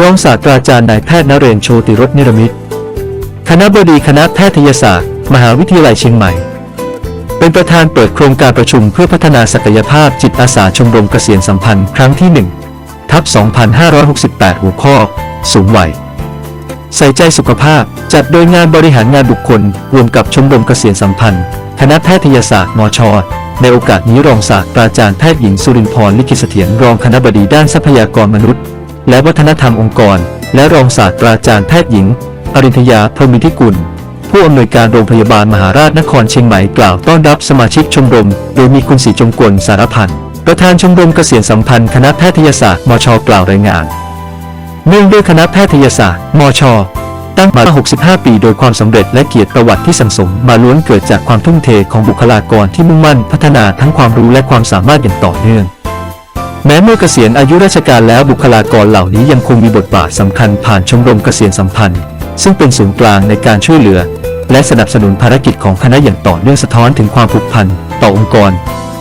รองศาสตราจารย์นายแพทย์นเรนโชติรสนิรมิตคณะบดีคณะแพทยศาสตร์ มหาวิทยาลัยเชียงใหม่ เป็นประธานเปิดโครงการประชุมเพื่อพัฒนาศักยภาพจิตอาสาชมรมเกษียณสัมพันธ์ ครั้งที่1ทับ 2568 หัวข้อ สูงวัย ใส่ใจสุขภาพ จัดโดยงานบริหารงานบุคคล รวมกับชมรมเกษียณสัมพันธ์ คณะแพทยศาสตร์มชในโอกาสนี้รองศาสตราจารย์แพทย์หญิงสุรินทร์พรลิขิตเสถียรรองคณบดีด้านทรัพยากรมนุษย์ และวัฒนธรรมองค์กร และรองศาสตราจารย์แพทย์หญิง อรินทยาพรมิธิกุล ผู้อำนวยการโรงพยาบาลมหาราชนครเชียงใหม่กล่าวต้อนรับสมาชิกชมรม โดยมีคุณศรีจงกลสารพันธ์ประธานชมรมเกษียณสัมพันธ์คณะแพทยศาสตร์มชกล่าวรายงานเนื่องด้วยคณะแพทยศาสตร์มชตั้งมา 65 ปี โดยความสำเร็จและเกียรติประวัติที่สังสม มาล้วนเกิดจากความทุ่มเทของบุคลากรที่มุ่งมั่นพัฒนาทั้งความรู้และความสามารถอย่างต่อเนื่อง แม้เมื่อเกษียณอายุราชการแล้วบุคลากรเหล่านี้ยังคงมีบทบาทสำคัญผ่านชมรมเกษียณสัมพันธ์ ซึ่งเป็นศูนย์กลางในการช่วยเหลือ และสนับสนุนภารกิจของคณะอย่างต่อเนื่องสะท้อนถึงความผูกพันต่อองค์กร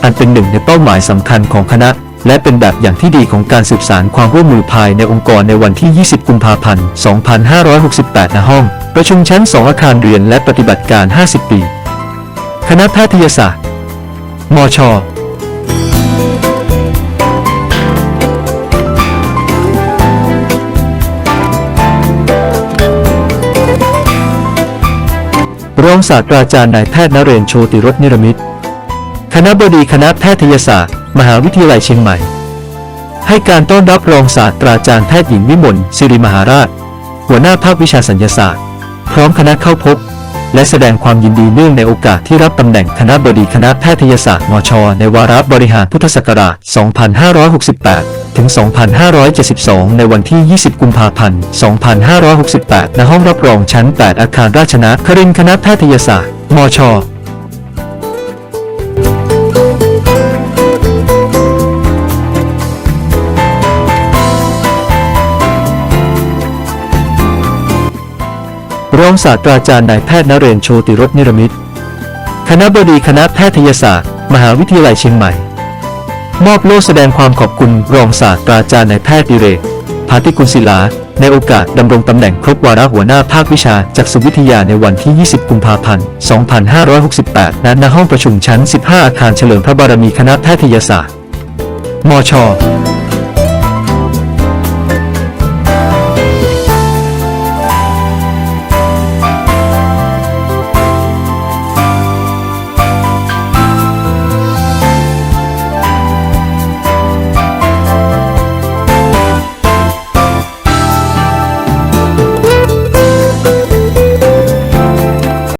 อันเป็นหนึ่งในเป้าหมายสำคัญของคณะ และเป็นแบบอย่างที่ดีของการสืบสานความร่วมมือภายในองค์กรในวันที่ 20 กุมภาพันธ์ 2568 ณ ห้อง ประชุมชั้น 2 อาคารเรียนและปฏิบัติการ 50 ปี คณะแพทยศาสตร์ มช รองศาสตราจารย์นายแพทย์นเรนโชติรสนิรมิตรคณะบดีคณะแพทยศาสตร์ มหาวิทยาลัยเชียงใหม่ ให้การต้อนรับรองศาสตราจารย์แพทย์หญิงวิมลสิริมหาราช หัวหน้าภาควิชาสัญญาศาสตร์ พร้อมคณะเข้าพบ และแสดงความยินดีเนื่องในโอกาสที่รับตำแหน่งคณะบดีคณะแพทยศาสตร์มช ในวาระบริหารพุทธศักราช 2568 ถึง 2572 ในวันที่ 20 กุมภาพันธ์ 2568 ณ ห้องรับรองชั้น 8 อาคารราชนะครินคณะแพทยศาสตร์ มช รองศาสตราจารย์นายแพทย์นเรนโชติรสนิรมิตคณะบดีคณะแพทยศาสตร์ มหาวิทยาลัยเชียงใหม่ มอบโล่แสดงความขอบคุณรองศาสตราจารย์นายแพทย์ดิเรกพาติกุลศิลา ในโอกาสดำรงตำแหน่งครบวาระหัวหน้าภาควิชาจักษุวิทยาในวันที่ 20 กุมภาพันธ์ 2568 ณ ณ ห้องประชุมชั้น 15 อาคารเฉลิมพระบารมีคณะแพทยศาสตร์ มช